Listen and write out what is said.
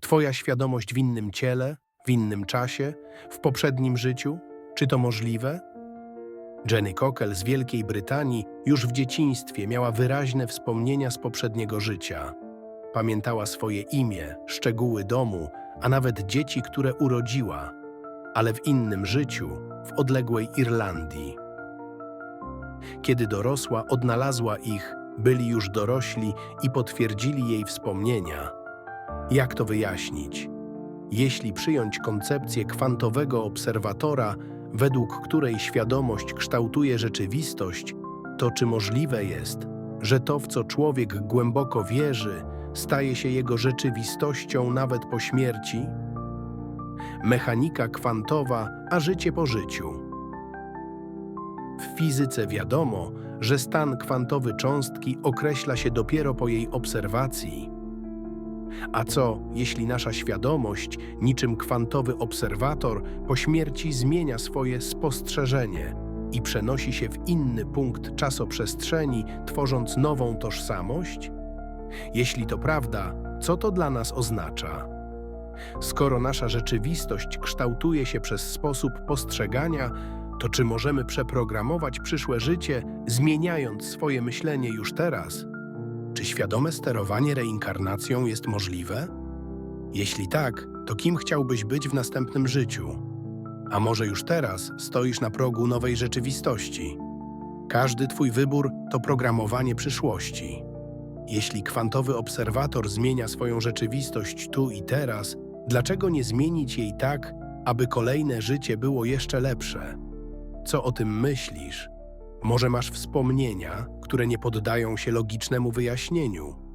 Twoja świadomość w innym ciele, w innym czasie, w poprzednim życiu? Czy to możliwe? Jenny Cockle z Wielkiej Brytanii już w dzieciństwie miała wyraźne wspomnienia z poprzedniego życia. Pamiętała swoje imię, szczegóły domu, a nawet dzieci, które urodziła, ale w innym życiu, w odległej Irlandii. Kiedy dorosła, odnalazła ich, byli już dorośli i potwierdzili jej wspomnienia. Jak to wyjaśnić? Jeśli przyjąć koncepcję kwantowego obserwatora, według której świadomość kształtuje rzeczywistość, to czy możliwe jest, że to, w co człowiek głęboko wierzy, staje się jego rzeczywistością nawet po śmierci? Mechanika kwantowa, a życie po życiu. W fizyce wiadomo, że stan kwantowy cząstki określa się dopiero po jej obserwacji. A co, jeśli nasza świadomość, niczym kwantowy obserwator, po śmierci zmienia swoje spostrzeżenie i przenosi się w inny punkt czasoprzestrzeni, tworząc nową tożsamość? Jeśli to prawda, co to dla nas oznacza? Skoro nasza rzeczywistość kształtuje się przez sposób postrzegania, to czy możemy przeprogramować przyszłe życie, zmieniając swoje myślenie już teraz? Czy świadome sterowanie reinkarnacją jest możliwe? Jeśli tak, to kim chciałbyś być w następnym życiu? A może już teraz stoisz na progu nowej rzeczywistości? Każdy Twój wybór to programowanie przyszłości. Jeśli kwantowy obserwator zmienia swoją rzeczywistość tu i teraz, dlaczego nie zmienić jej tak, aby kolejne życie było jeszcze lepsze? Co o tym myślisz? Może masz wspomnienia, które nie poddają się logicznemu wyjaśnieniu?